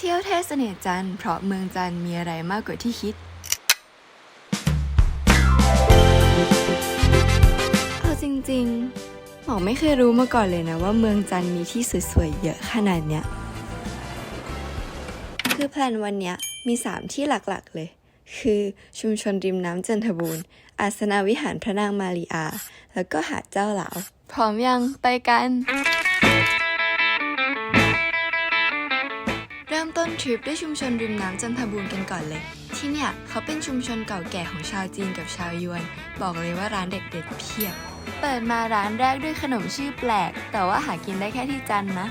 เที่ยวเทศเสน่ห์จันทร์เพราะเมืองจันทร์มีอะไรมากกว่าที่คิด เอาจริงๆ หมอไม่เคยรู้มาก่อนเลยนะว่าเมืองจันทร์มีที่สวยๆ เยอะขนาดเนี้ย คือแพลนวันเนี้ยมี 3 ที่หลักๆเลย คือชุมชนริมน้ำจันทบูรณ์ อาสนาวิหารพระนางมารีอา แล้วก็หาดเจ้าหลาว พร้อมยังไปกัน ต้นทริปด้วยชุมชนริมน้ำจันทบูรณ์กันก่อนเลย ที่เนี่ยเขาเป็นชุมชนเก่าแก่ของชาวจีนกับชาวยวน บอกเลยว่าร้านเด็ดๆเพียบ เปิดมาร้านแรกด้วยขนมชื่อแปลก แต่ว่าหากินได้แค่ที่จันทร์นะ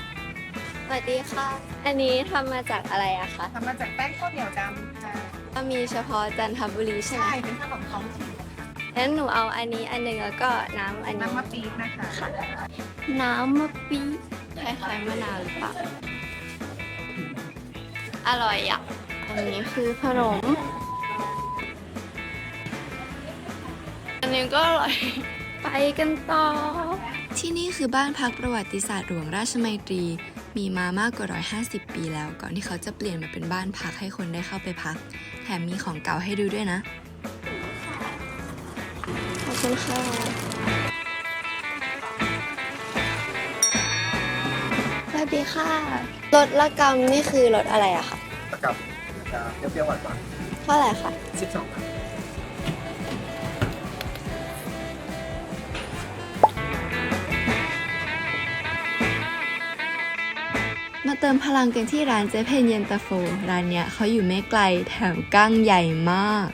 สวัสดีค่ะ อันนี้ทำมาจากอะไรอะคะทำมาจากแป้งข้าวเหนียวดำจ้ะก็มีเฉพาะจันทบุรีใช่ไหมใช่เป็นขนมท้องถิ่นงั้นหนูเอาอันนี้อันหนึ่งแล้วก็น้ำอันนี้น้ำมะปี๊บนะคะ น้ำมะปี๊บคล้ายๆมะนาวหรือเปล่า อร่อยอะอันนี้คือขนม อันนี้ก็อร่อย ไปกันต่อ ที่นี่คือบ้านพักประวัติศาสตร์หลวงราชมัยตรี มีมามากกว่า 150 ปีแล้ว ก่อนที่เขาจะเปลี่ยนมาเป็นบ้านพักให้คนได้เข้าไปพัก แถมมีของเก่าให้ดูด้วยนะ ขอบคุณค่ะ ดีค่ะรถละกรรมนี่คือรถอะไรอะคะกับจะเปรี้ยวๆหวานเท่าไหร่คะๆสิบสองบาทมาเติมพลังกันที่ร้านเจเพนเย็นตาโฟ ร้านเนี้ยเขาอยู่ไม่ไกลแถมก้างใหญ่มาก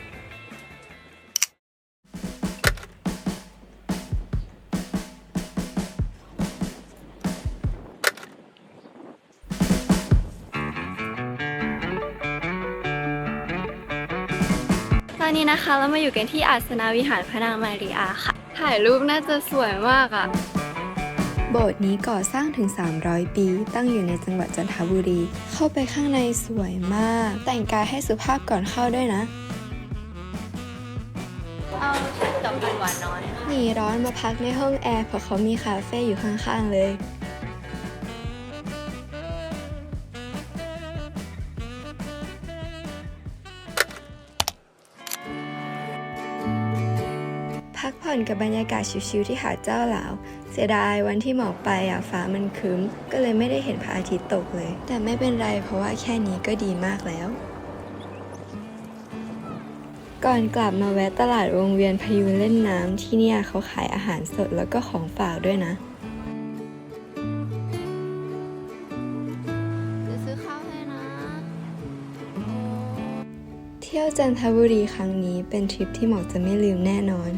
ตอนนี้นะคะเรามาอยู่กันที่อาสนาวิหารพระนางมารีอาค่ะ ถ่ายรูปน่าจะสวยมากอะโบสถ์นี้ก่อสร้างถึง 300 ปี ตั้งอยู่ในจังหวัดจันทบุรี เข้าไปข้างในสวยมาก แต่งกายให้สุภาพก่อนเข้าด้วยนะ เอาดอกหวานน้อย หนีร้อนมาพักในห้องแอร์เพราะเขามีคาเฟ่อยู่ข้างๆเลย อนกับบรรยากาศชิวๆที่หาดเจ้าหลาว เสียดายวันที่หมอกไปอะฟ้ามันครึ้ม ก็เลยไม่ได้เห็นพระอาทิตย์ตกเลย แต่ไม่เป็นไรเพราะว่าแค่นี้ก็ดีมากแล้ว ก่อนกลับมาแวะตลาดวงเวียนพยูนเล่นน้ำที่เนี่ยเขาขายอาหารสดแล้วก็ของฝากด้วยนะจะซื้อข้าวให้นะเที่ยวจันทบุรีครั้งนี้เป็นทริปที่หมอกจะไม่ลืมแน่นอน